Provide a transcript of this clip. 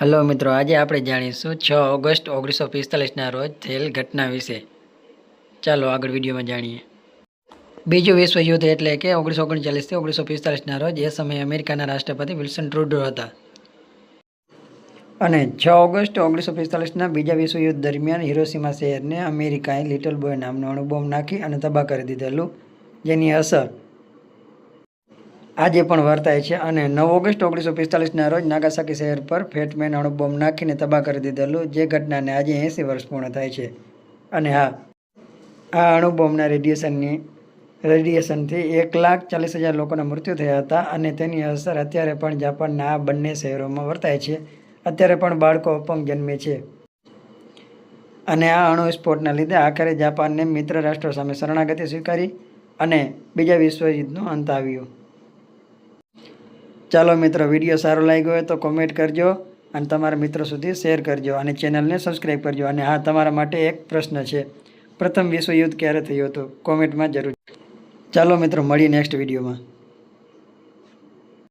Hello મિત્રો, આજે આપણે જાણીશું છ ઓગસ્ટ ઓગણીસો પિસ્તાલીસના રોજ થયેલ ઘટના વિશે. ચાલો આગળ વિડીયોમાં જાણીએ. બીજું વિશ્વ યુદ્ધ એટલે કે ઓગણીસો ઓગણચાલીસથી ઓગણીસો પિસ્તાલીસના રોજ એ સમયે અમેરિકાના રાષ્ટ્રપતિ વિલ્સન ટ્રુડો હતા. અને છ ઓગસ્ટ ઓગણીસો પિસ્તાલીસના બીજા વિશ્વ યુદ્ધ દરમિયાન હિરોસીમા શહેરને અમેરિકાએ લિટલ બોય નામનો અણુબોમ્બ નાખી અને તબાહ કરી દીધેલું, જેની અસર આજે પણ વર્તાય છે અને નવ ઓગસ્ટ ઓગણીસો પિસ્તાલીસના રોજ નાગાસાકી શહેર પર ફેટમેન અણુબોમ્બ નાખીને તબાહ કરી દીધેલું, જે ઘટનાને આજે એંસી વર્ષ પૂર્ણ થાય છે. અને હા, આ અણુબોમ્બના રેડિયેશનની, રેડિયેશનથી એક લાખ ચાલીસ હજાર લોકોના મૃત્યુ થયા હતા અને તેની અસર અત્યારે પણ જાપાનના આ બંને શહેરોમાં વર્તાય છે. અત્યારે પણ બાળકો અપંગ જન્મે છે. અને આ અણુ વિસ્ફોટના લીધે આખરે જાપાનને મિત્ર રાષ્ટ્રો સામે શરણાગતિ સ્વીકારી અને બીજા વિશ્વયુદ્ધનો અંત આવ્યો. ચાલો મિત્રો, વીડિયો સારો લાગ્યો હોય તો કોમેન્ટ કરજો અને તમારા મિત્રો સુધી શેર કરજો અને ચેનલને સબસ્ક્રાઈબ કરજો. અને હા, તમારા માટે એક પ્રશ્ન છે. પ્રથમ વિશ્વયુદ્ધ ક્યારે થયું હતું? કોમેન્ટમાં જરૂર. ચાલો મિત્રો, મળીએ નેક્સ્ટ વિડીયોમાં.